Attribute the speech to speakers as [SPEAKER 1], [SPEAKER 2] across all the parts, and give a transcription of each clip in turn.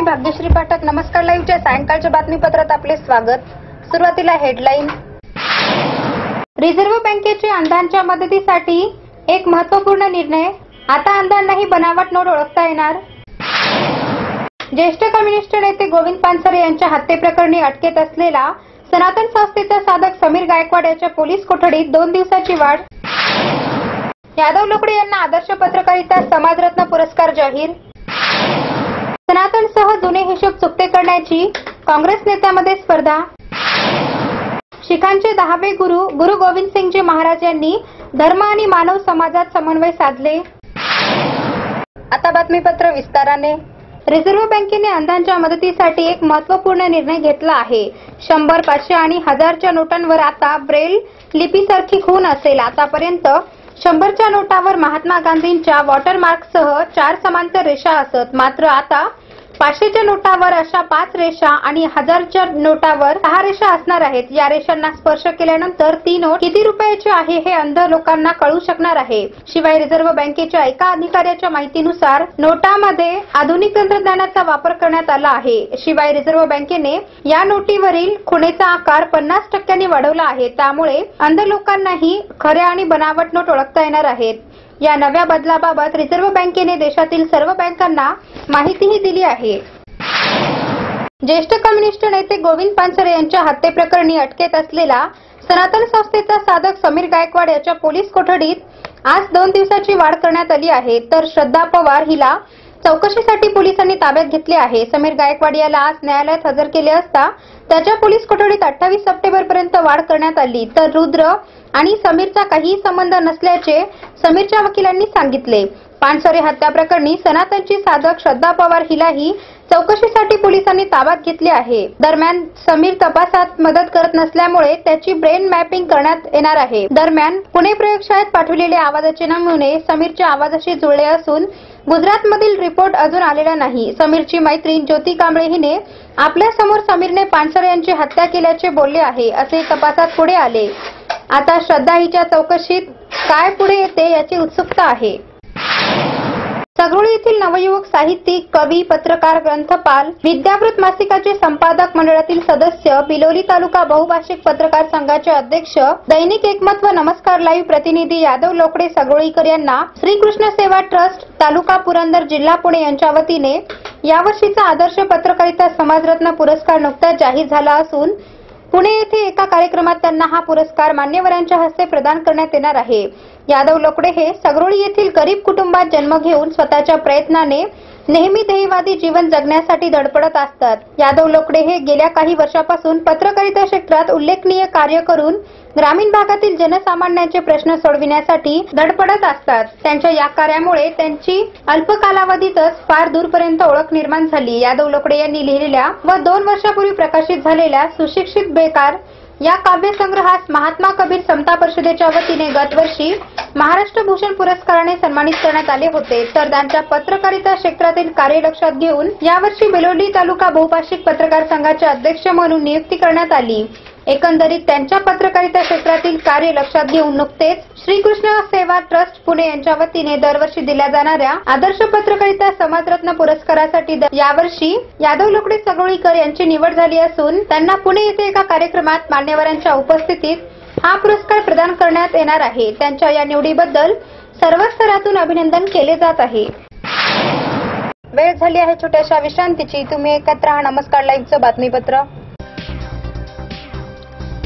[SPEAKER 1] मी भाग्यश्री पाठक. नमस्कार लाईव्हच्या सायंकाळच्या बातमीपत्रात आपले स्वागत. सुरुवातीला हेडलाईन. रिझर्व्ह बँकेचे अंधांच्या मदतीसाठी एक महत्त्वपूर्ण निर्णय. आता अंधांनाही बनावट नोट ओळखता येणार. ज्येष्ठ कम्युनिस्ट नेते गोविंद पानसरे यांच्या हत्येप्रकरणी अटकेत असलेला सनातन संस्थेचा साधक समीर गायकवाड याच्या पोलीस कोठडीत दोन दिवसाची वाढ. यादव लोकडे यांना आदर्श पत्रकारिता समाजरत्न पुरस्कार जाहीर. सनातनसह जुने हिशोब चुकते करण्याची काँग्रेस नेत्यामध्ये स्पर्धा. शिखांचे दहावे गुरु गुरु गोविंद सिंगजी महाराज यांनी धर्म आणि मानव समाजात समन्वय साधले. आता बातमीपत्र विस्ताराने. रिझर्व्ह बँकेने अंधांच्या मदतीसाठी एक महत्त्वपूर्ण निर्णय घेतला आहे. शंभर पाचशे आणि हजारच्या नोटांवर आता ब्रेल लिपीसारखी खून असेल. आतापर्यंत शंभरच्या नोटावर महात्मा गांधींच्या वॉटरमार्कसह चार समांतर रेषा असत. मात्र आता पाचशेच्या नोटावर अशा पाच रेषा आणि हजारच्या नोटावर सहा रेषा असणार आहेत. या रेषांना स्पर्श केल्यानंतर ती नोट किती रुपयाची आहे हे अंध लोकांना कळू शकणार आहे. शिवाय रिझर्व्ह बँकेच्या एका अधिकाऱ्याच्या माहितीनुसार नोटामध्ये आधुनिक तंत्रज्ञानाचा वापर करण्यात आला आहे. शिवाय रिझर्व्ह बँकेने या नोटीवरील खुणेचा आकार पन्नास टक्क्यांनी वाढवला आहे. त्यामुळे अंध लोकांनाही खऱ्या आणि बनावट नोट ओळखता येणार आहेत. या नव्या बदलाबाबत रिझर्व्ह बँकेने देशातील सर्व बँकांना माहितीही दिली आहे. ज्येष्ठ कम्युनिस्ट नेते गोविंद पानसरे यांच्या हत्येप्रकरणी अटकेत असलेला सनातन संस्थेचा साधक समीर गायकवाड याच्या पोलीस कोठडीत आज दोन दिवसाची वाढ करण्यात आली आहे. तर श्रद्धा पवार हिला चौकशीसाठी पोलिसांनी ताब्यात घेतले आहे. समीर गायकवाड याला आज न्यायालयात हजर केले असता त्याच्या पोलीस कोठडीत अठ्ठावीस सप्टेंबर पर्यंत वाढ करण्यात आली. तर रुद्र आणि समीरचा काही संबंध नसल्याचे समीरच्या वकिलांनी सांगितले. पानसरे हत्या प्रकरणी सनातनची साधक श्रद्धा पवार हिलाही चौकशीसाठी पोलिसांनी ताब्यात घेतले आहे. दरम्यान समीर तपासात मदत करत नसल्यामुळे त्याची ब्रेन मॅपिंग करण्यात येणार आहे. दरम्यान पुणे प्रयोगशाळेत पाठवलेले आवाजाचे नमुने समीरच्या आवाजाशी जुळले असून गुजरातमधील रिपोर्ट अजून आलेला नाही. समीरची मैत्रीण ज्योती कांबळे हिने आपल्यासमोर समीरने पानसरे यांची हत्या केल्याचे बोलले आहे असे तपासात पुढे आले. आता श्रद्धा हिच्या चौकशीत काय पुढे येते याची उत्सुकता आहे. सगळी येथील नवयुवक साहित्यिक कवी पत्रकार ग्रंथपाल विद्यावृत मासिकाचे संपादक मंडळातील सदस्य बिलोली तालुका बहुभाषिक पत्रकार संघाचे अध्यक्ष दैनिक एकमत व नमस्कार लाईव्ह प्रतिनिधी यादव लोकडे सगोळीकर यांना श्रीकृष्ण सेवा ट्रस्ट तालुका पुरंदर जिल्हा पुणे यांच्या वतीने यावर्षीचा आदर्श पत्रकारिता समाजरत्न पुरस्कार नुकताच जाहीर झाला असून पुणे येथे एका कार्यक्रमात त्यांना हा पुरस्कार मान्यवरांच्या हस्ते प्रदान करण्यात येणार आहे. यादव लोकडे हे सगरोळी येथील गरीब कुटुंबात जन्म घेऊन स्वतःच्या प्रयत्नाने नेहमी ध्येयवादी जीवन जगण्यासाठी धडपडत असतात. यादव लोकडे हे गेल्या काही वर्षापासून पत्रकारिता क्षेत्रात उल्लेखनीय कार्य करून ग्रामीण भागातील जनसामान्यांचे प्रश्न सोडविण्यासाठी धडपडत असतात. त्यांच्या या कार्यामुळे त्यांची अल्प कालावधीतच फार दूरपर्यंत ओळख निर्माण झाली. यादव लोकडे यांनी लिहिलेल्या व दोन वर्षापूर्वी प्रकाशित झालेल्या सुशिक्षित बेकार या काव्यसंग्रहास महात्मा कबीर समता परिषदेच्या वतीने गतवर्षी महाराष्ट्र भूषण पुरस्काराने सन्मानित करण्यात आले होते. तर त्यांच्या पत्रकारिता क्षेत्रातील कार्य लक्षात घेऊन यावर्षी बेलोडी तालुका बहुभाषिक पत्रकार संघाचे अध्यक्ष म्हणून नियुक्ती करण्यात आली. एकंदरीत त्यांच्या पत्रकारिता क्षेत्रातील कार्य लक्षात घेऊन नुकतेच श्रीकृष्ण सेवा ट्रस्ट पुणे यांच्या वतीने दरवर्षी दिल्या जाणाऱ्या आदर्श पत्रकारिता समाजरत्न पुरस्कारासाठी यावर्षी यादव लोकडे सगोळीकर यांची निवड झाली असून त्यांना पुणे येथे एका कार्यक्रमात मान्यवरांच्या उपस्थितीत हा पुरस्कार प्रदान करण्यात येणार आहे. त्यांच्या या निवडीबद्दल सर्व स्तरातून अभिनंदन केले जात आहे. वेळ झाली आहे छोट्याशा विश्रांतीची. तुम्ही एकत्र नमस्कार. लाईव्हचं बातमीपत्र.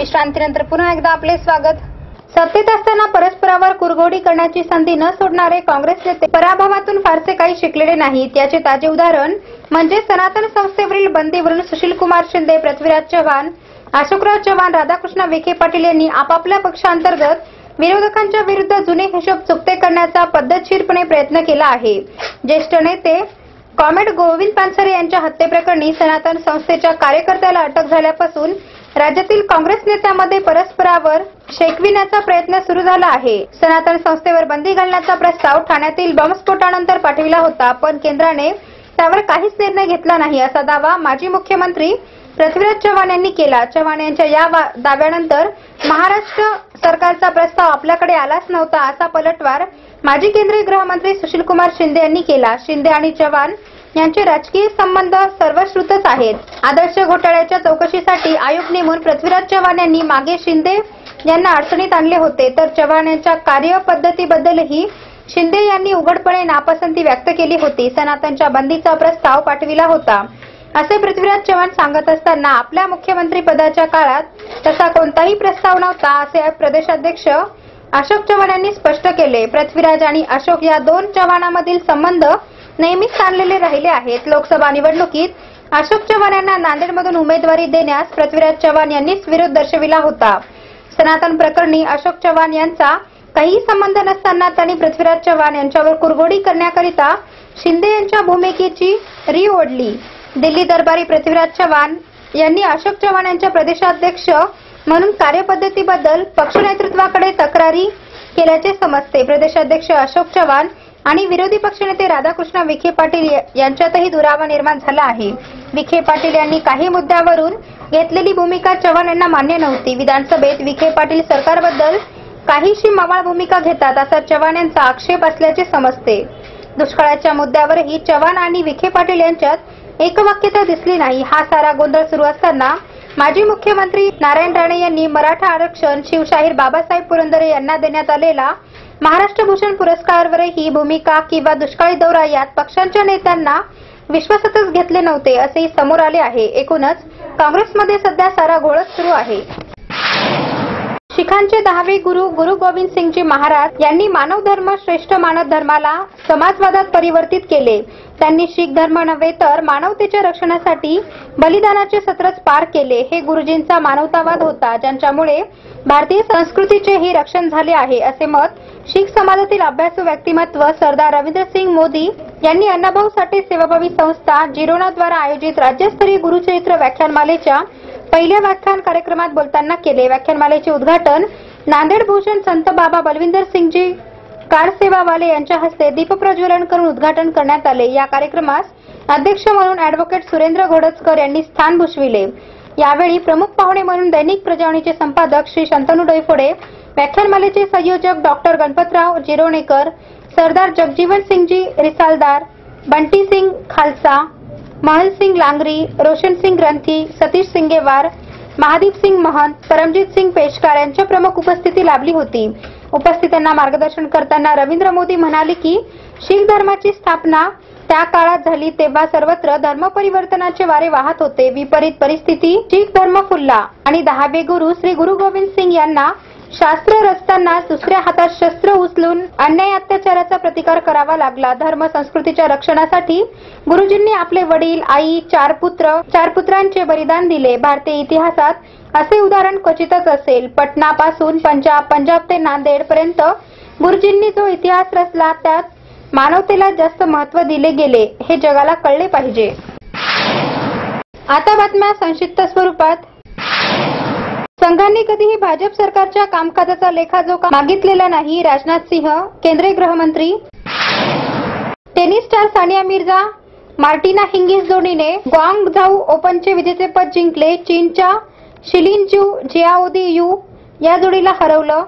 [SPEAKER 1] विश्रांतीनंतर पुन्हा एकदा आपले स्वागत. सत्तेत असताना परस्परावर कुरघोडी करण्याची संधी न सोडणारे काँग्रेस नेते पराभवातून फारसे काही शिकलेले नाहीत. याचे ताजे उदाहरण म्हणजे सनातन संस्थेवरील बंदीवरून सुशील कुमार शिंदे पृथ्वीराज चव्हाण अशोकराव चव्हाण राधाकृष्ण विखे पाटील यांनी आपापल्या पक्षांतर्गत विरोधकांच्या विरुद्ध जुने हिशोब चुकते करण्याचा पद्धतशीरपणे प्रयत्न केला आहे. ज्येष्ठ नेते कॉमेड गोविंद पानसरे यांच्या हत्येप्रकरणी सनातन संस्थेच्या कार्यकर्त्याला अटक झाल्यापासून राज्यातील काँग्रेस नेत्यांमध्ये परस्परावर शेकविण्याचा प्रयत्न सुरू झाला आहे. सनातन संस्थेवर बंदी घालण्याचा प्रस्ताव ठाण्यातील बॉम्बस्फोटानंतर पाठविला होता पण केंद्राने त्यावर काहीच निर्णय घेतला नाही असा दावा माजी मुख्यमंत्री पृथ्वीराज चव्हाण यांनी केला. चव्हाण यांच्या या वा- दाव्यानंतर महाराष्ट्र सरकारचा प्रस्ताव आपल्याकडे आलाच नव्हता असा पलटवार माजी केंद्रीय गृहमंत्री सुशीलकुमार शिंदे यांनी केला. शिंदे आणि चव्हाण यांचे राजकीय संबंध सर्वश्रुतच आहेत. आदर्श घोटाळ्याच्या चौकशीसाठी आयोग नेमून पृथ्वीराज चव्हाण यांनी मागे शिंदे यांना अडचणीत आणले होते. तर चव्हाण यांच्या कार्यपद्धतीबद्दलही शिंदे यांनी उघडपणे नापसंती व्यक्त केली होती. सनातनच्या बंदीचा प्रस्ताव पाठविला होता. असे पृथ्वीराज चव्हाण सांगत असताना आपल्या मुख्यमंत्री पदाच्या काळात तसा कोणताही प्रस्ताव नव्हता असे प्रदेशाध्यक्ष अशोक चव्हाण यांनी स्पष्ट केले. पृथ्वीराज आणि अशोक या दोन चव्हाणामधील संबंध नेहमीच ताणलेले राहिले आहेत. लोकसभा निवडणुकीत अशोक चव्हाण यांना नांदेडमधून उमेदवारी देण्यास पृथ्वीराज चव्हाण यांनीच विरोध दर्शविला होता. सनातन प्रकरणी अशोक चव्हाण यांचा काही संबंध नसताना त्यांनी पृथ्वीराज चव्हाण यांच्यावर कुरघोडी करण्याकरिता शिंदे यांच्या भूमिकेची री ओढली. दिल्ली दरबारी पृथ्वीराज चव्हाण यांनी अशोक चव्हाण यांच्या प्रदेशाध्यक्ष म्हणून कार्यपद्धतीबद्दल पक्ष नेतृत्वाकडे तक्रारी केल्याचे समजते. प्रदेशाध्यक्ष अशोक चव्हाण आणि विरोधी पक्षनेते राधाकृष्ण विखे पाटील यांच्यातही दुरावा निर्माण झाला आहे. विखे पाटील यांनी काही मुद्द्यावरून घेतलेली भूमिका चव्हाण यांना मान्य नव्हती. विधानसभेत विखे पाटील सरकारबद्दल काहीशी मवाळ भूमिका घेतात असा चव्हाण यांचा आक्षेप असल्याचे समजते. दुष्काळाच्या मुद्द्यावरही चव्हाण आणि विखे पाटील यांच्यात एकवाक्यता दिसली नाही. हा सारा गोंधळ सुरू असताना माजी मुख्यमंत्री नारायण राणे यांनी मराठा आरक्षण शिवशाहीर बाबासाहेब पुरंदरे यांना देण्यात आलेला महाराष्ट्र भूषण पुरस्कारवरही भूमिका किंवा दुष्काळी दौरा यात पक्षांच्या नेत्यांना विश्वासातच घेतले नव्हते असेही समोर आले आहे. एकूणच काँग्रेसमध्ये सध्या सारा घोळच सुरू आहे. शिखांचे दहावे गुरु गुरु गोविंद सिंगजी महाराज यांनी मानव धर्म श्रेष्ठ मानव धर्माला समाजवादात परिवर्तित केले. त्यांनी शीख धर्म नव्हे तर मानवतेच्या रक्षणासाठी बलिदानाचे सत्रच पार केले. हे गुरुजींचा मानवतावाद होता ज्यांच्यामुळे भारतीय संस्कृतीचेही रक्षण झाले आहे असे मत शीख समाजातील अभ्यासू व्यक्तिमत्व सरदार रवींद्र सिंग मोदी यांनी अण्णाभाऊ साठे सेवाभावी संस्था जिरोनाद्वारा आयोजित राज्यस्तरीय गुरुचरित्र व्याख्यानमालेच्या पहिल्या व्याख्यान कार्यक्रमात बोलताना केले व्याख्यानमालेचे उद्घाटन नांदेड भूषण संत बाबा बलविंदर सिंगजी कार सेवावाले यांच्या हस्ते दीपप्रज्वलन करून उद्घाटन करण्यात आले. या कार्यक्रमास अध्यक्ष म्हणून अॅडव्होकेट सुरेंद्र घोडजकर यांनी स्थान भूषविले. यावेळी प्रमुख पाहुणे म्हणून दैनिक प्रजावणीचे संपादक श्री शंतनू डोईफोडे व्याख्यानमालेचे संयोजक डॉक्टर गणपतराव जिरोणेकर सरदार जगजीवन सिंगजी रिसालदार बंटी सिंग खालसा महल सिंग लांगरी रोशन सिंग ग्रंथी सतीश सिंगेवार महादीप सिंग महंत परमजीत सिंग पेशकार यांच्या प्रमुख उपस्थिती लाभली होती. उपस्थितांना मार्गदर्शन करताना रवींद्र मोदी म्हणाले की शीख धर्माची स्थापना त्या काळात झाली तेव्हा सर्वत्र धर्म परिवर्तनाचे वारे वाहत होते. विपरीत परिस्थिती शीख धर्म फुलला. आणि दहावे गुरु श्री गुरु गोविंद सिंग यांना शास्त्र रचताना दुसऱ्या हातात शस्त्र उचलून अन्याय अत्याचाराचा प्रतिकार करावा लागला. धर्म संस्कृतीच्या रक्षणासाठी गुरुजींनी आपले वडील आई चार पुत्र चार पुत्रांचे बलिदान दिले. भारतीय इतिहासात असे उदाहरण क्वचितच असेल. पटनापासून पंजाब पंजाब ते नांदेड पर्यंत गुरुजींनी जो इतिहास रचला त्यात मानवतेला जास्त महत्त्व दिले गेले. हे जगाला कळले पाहिजे. आता बातम्या संक्षिप्त स्वरूपात. संघांनी कधीही भाजप सरकारच्या कामकाजाचा लेखाजोखा मागितलेला नाही राजनाथ सिंह केंद्रीय गृहमंत्री. Tennis star Sania Mirza Martina Hingis जोडीने ग्वांग झाऊ ओपनचे विजेतेपद जिंकले. चीनच्या शिलिनजू जियाओदी यू या जोडीला हरवलं.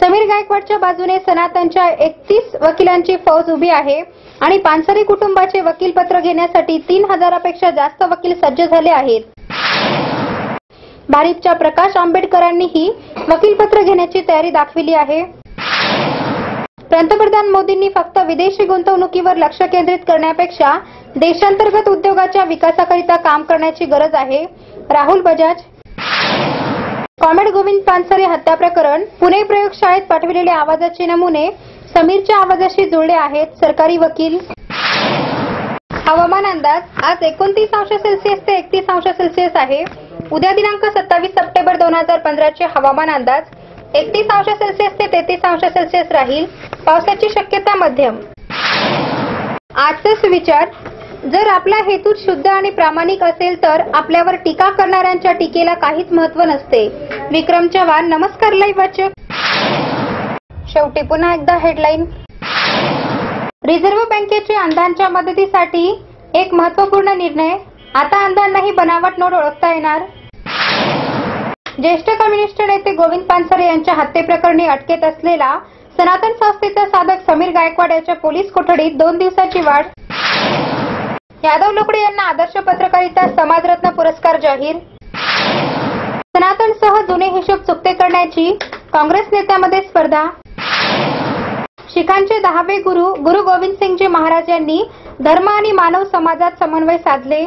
[SPEAKER 1] समीर गायकवाडच्या बाजूने सनातनच्या एकतीस वकिलांची फौज उभी आहे आणि पानसरी कुटुंबाचे वकीलपत्र घेण्यासाठी तीन हजारापेक्षा जास्त वकील सज्ज झाले आहेत. भारिपच्या प्रकाश आंबेडकरांनीही वकीलपत्र घेण्याची तयारी दाखविली आहे. पंतप्रधान मोदींनी फक्त विदेशी गुंतवणुकीवर लक्ष केंद्रित करण्यापेक्षा देशांतर्गत उद्योगाच्या विकासाकरिता काम करण्याची गरज आहे. राहुल बजाज. कॉमेड गोविंद पानसरे हत्या प्रकरण पुणे प्रयोगशाळेत पाठविलेले आवाजाचे नमुने समीरच्या आवाजाशी जुळले आहेत सरकारी वकील. हवामान अंदाज आज एकोणतीस अंश सेल्सिअस ते एकतीस अंश सेल्सिअस आहे. उद्या दिनांक सत्तावीस सप्टेंबर दोन हजार पंधराचे हवामान अंदाज एकतीस अंश सेल्सिअस ते तेहतीस अंश सेल्सिअस राहील. पावसाची शक्यता मध्यम. आजचा सुविचार जर आपला हेतू शुद्ध आणि प्रामाणिक असेल तर आपल्यावर टीका करणाऱ्यांच्या टीकेला काहीच महत्त्व नसते. विक्रम चव्हाण नमस्कार लाईव्ह वाचक. शेवटी पुन्हा एकदा हेडलाईन. रिझर्व्ह बँकेच्या अंधांच्या मदतीसाठी एक महत्त्वपूर्ण निर्णय आता अंधांनाही बनावट नोट ओळखता येणार? ज्येष्ठ कम्युनिस्ट नेते गोविंद पानसरे यांच्या हत्येप्रकरणी अटकेत असलेला सनातन संस्थेचा साधक समीर गायकवाड याच्या पोलीस कोठडीत दोन दिवसाची वाढ. यादव लोकडे यांना आदर्श पत्रकारिता समाजरत्न पुरस्कार जाहीर. सनातनसह जुने हिशोब चुकते करण्याची काँग्रेस नेत्यामध्ये स्पर्धा. शिखांचे दहावे गुरु गुरु गोविंद सिंगजी महाराज यांनी धर्म आणि मानव समाजात समन्वय साधले.